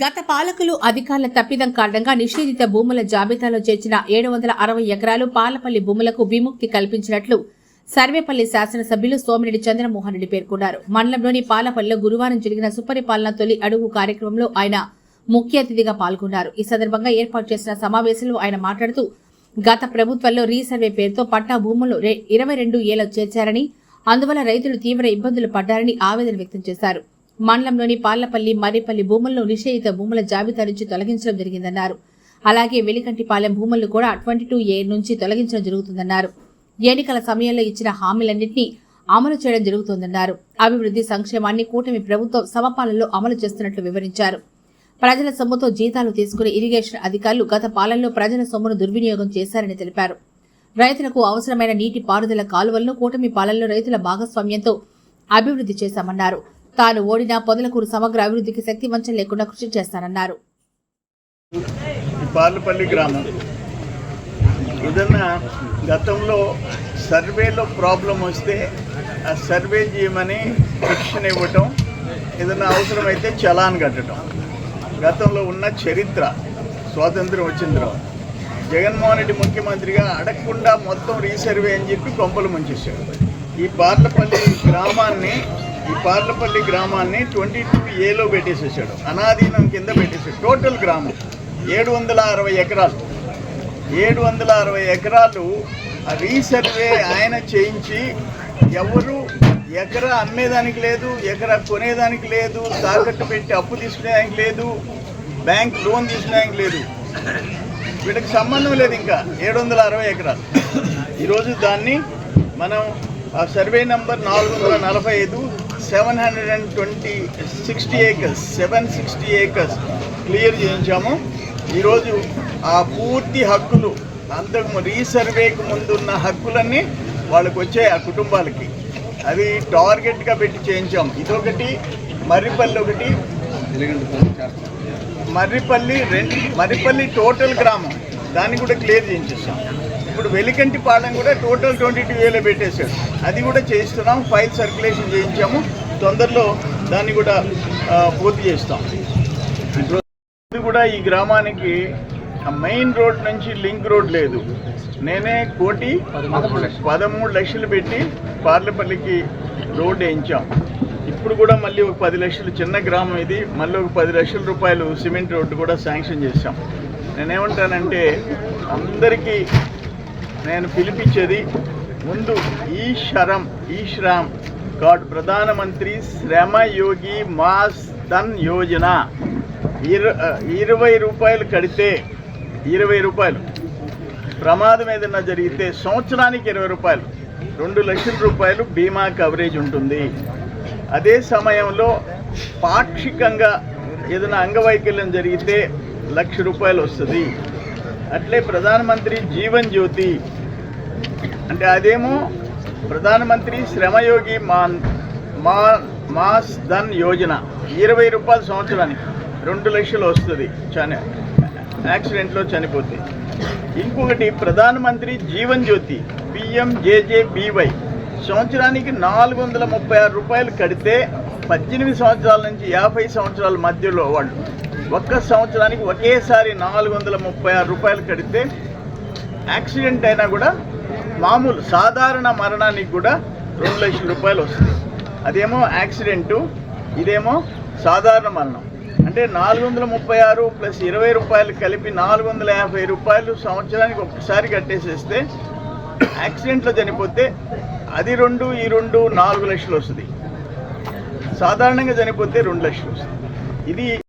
గత పాలకులు అధికారుల తప్పిదం కారణంగా నిషేధిత భూముల జాబితాలో చేర్చిన ఏడు వందల అరవై ఎకరాలు పాలపల్లి భూములకు విముక్తి కల్పించినట్లు సర్వేపల్లి శాసనసభ్యులు సోమిరెడ్డి చంద్రమోహన్ రెడ్డి పేర్కొన్నారు. మండలంలోని పాలపల్లిలో గురువారం జరిగిన సుపరిపాలన తొలి అడుగు కార్యక్రమంలో ఆయన ముఖ్య అతిథిగా పాల్గొన్నారు. ఈ సందర్భంగా ఏర్పాటు చేసిన సమావేశంలో ఆయన మాట్లాడుతూ గత ప్రభుత్వంలో రీసర్వే పేరుతో పట్టా భూములు ఇరవై రెండు ఏళ్ళ చేర్చారని అందువల్ల రైతులు తీవ్ర ఇబ్బందులు పడ్డారని ఆవేదన వ్యక్తం చేశారు. మండలంలోని పాలపల్లి మర్రిపల్లి భూముల్లో నిషేధిత భూముల జాబితా నుంచి తొలగించడం జరిగిందన్నారు. అలాగే వెలికంటిపాలెం భూములను కూడా ట్వంటీ టూ ఏ నుంచి తొలగించడం జరుగుతుందన్నారు. ఎన్నికల సమయంలో ఇచ్చిన హామీలన్నింటినీ అమలు చేయడం జరుగుతుందన్నారు. అభివృద్ధి సంక్షేమాన్ని కూటమి ప్రభుత్వం సమపాలనలో అమలు చేస్తున్నట్లు వివరించారు. ప్రజల సొమ్ముతో జీతాలు తీసుకునే ఇరిగేషన్ అధికారులు గత పాలనలో ప్రజల సొమ్మును దుర్వినియోగం చేశారని తెలిపారు. రైతులకు అవసరమైన నీటి పారుదల కాలువలను కూటమి పాలనలో రైతుల భాగస్వామ్యంతో అభివృద్ధి చేశామన్నారు. తాను ఓడిన పొదలకూరు సమగ్ర అభివృద్ధికి శక్తి వంచన లేకుండా కృషి చేస్తానన్నారు. ఈ పార్లపల్లి గ్రామం. ఏదన్నా గతంలో సర్వేలో ప్రాబ్లం వస్తే ఆ సర్వే చేయమని శిక్షణ ఇవ్వటం ఏదైనా అవసరమైతే చలాన్ కట్టడం గతంలో ఉన్న చరిత్ర స్వాతంత్రం వచ్చిన తర్వాత జగన్మోహన్ రెడ్డి ముఖ్యమంత్రిగా అడగకుండా మొత్తం రీసర్వే అని చెప్పి కొంపలు ముంచేశాడు. ఈ పార్లపల్లి గ్రామాన్ని ఈ పార్లపల్లి గ్రామాన్ని ట్వంటీ టూ ఏలో పెట్టేసేసాడు. అనాధీనం కింద పెట్టేసాడు. టోటల్ గ్రామం. ఏడు వందల అరవై ఎకరాలు. ఏడు వందల అరవై ఎకరాలు ఆ రీసర్వే ఆయన చేయించి ఎవరు ఎకరా అమ్మేదానికి లేదు ఎకరా కొనేదానికి లేదు తాకట్టు పెట్టి అప్పు తీసుకునేదానికి లేదు బ్యాంక్ లోన్ తీసుకునేదానికి లేదు. వీటికి సంబంధం లేదు ఇంకా. ఏడు వందల అరవై ఎకరాలు. ఈరోజు దాన్ని మనం ఆ సర్వే నంబర్ నాలుగు వందల నలభై ఐదు seven hundred and twenty sixty acres seven sixty acres clear చేయించాము. ఈరోజు ఆ పూర్తి హక్కులు అంతకు రీసర్వేకి ముందున్న హక్కులన్నీ వాళ్ళకు వచ్చాయి ఆ కుటుంబాలకి. అది టార్గెట్గా పెట్టి చేయించాం. ఇదొకటి మర్రిపల్లి ఒకటి. మర్రిపల్లి రెండు మర్రిపల్లి టోటల్ గ్రామం. దాన్ని కూడా క్లియర్ చేయించేస్తాం ఇప్పుడు వెలికంటి పాలెం కూడా టోటల్ ట్వంటీ టూ వేలో పెట్టేశాడు అది కూడా చేయిస్తున్నాం ఫైల్ సర్క్యులేషన్ చేయించాము. తొందరలో దాన్ని కూడా పూర్తి చేస్తాం. ఇది కూడా ఈ గ్రామానికి మెయిన్ రోడ్ నుంచి లింక్ రోడ్ లేదు. నేనే కోటి పదమూడు లక్షలు పెట్టి పార్లపల్లికి రోడ్ వేయించాం. ఇప్పుడు కూడా మళ్ళీ ఒక పది లక్షలు చిన్న గ్రామం ఇది. మళ్ళీ ఒక పది లక్షల రూపాయలు సిమెంట్ రోడ్డు కూడా శాంక్షన్ చేశాం. నేనేమంటానంటే అందరికీ నేను పిలిపించేది ముందు ఈ శరం ఈ శ్రామ్ గాడ్ ప్రధానమంత్రి శ్రమ యోగి మాస్ ధన్ యోజన. ఇర ఇరవై రూపాయలు కడితే ఇరవై రూపాయలు. ప్రమాదం ఏదైనా జరిగితే సంవత్సరానికి ఇరవై రూపాయలు. రెండు లక్షల రూపాయలు బీమా కవరేజ్ ఉంటుంది. అదే సమయంలో పాక్షికంగా ఏదైనా అంగవైకల్యం జరిగితే లక్ష రూపాయలు వస్తుంది. అట్లే ప్రధానమంత్రి జీవన్ జ్యోతి. అంటే అదేమో ప్రధానమంత్రి శ్రమయోగి మాన్ మా మాస్ ధన్ యోజన. ఇరవై రూపాయల సంవత్సరానికి. రెండు లక్షలు వస్తుంది. చని యాక్సిడెంట్లో చనిపోతే. ఇంకొకటి ప్రధానమంత్రి జీవన్ జ్యోతి పిఎంజేజేబీవై. సంవత్సరానికి నాలుగు వందల ముప్పై ఆరు రూపాయలు కడితే పద్దెనిమిది సంవత్సరాల నుంచి యాభై సంవత్సరాల మధ్యలో వాళ్ళు. ఒక్క సంవత్సరానికి ఒకేసారి నాలుగు వందల ముప్పై ఆరు రూపాయలు కడితే యాక్సిడెంట్ అయినా కూడా మామూలు సాధారణ మరణానికి కూడా రెండు లక్షల రూపాయలు వస్తుంది. అదేమో యాక్సిడెంటు ఇదేమో సాధారణ మరణం. అంటే నాలుగు వందల ముప్పై ఆరు ప్లస్ ఇరవై రూపాయలు కలిపి నాలుగు వందల యాభై రూపాయలు సంవత్సరానికి ఒక్కసారి కట్టేసేస్తే యాక్సిడెంట్లో చనిపోతే అది రెండు ఈ రెండు నాలుగు లక్షలు వస్తుంది. సాధారణంగా చనిపోతే రెండు లక్షలు వస్తుంది. ఇది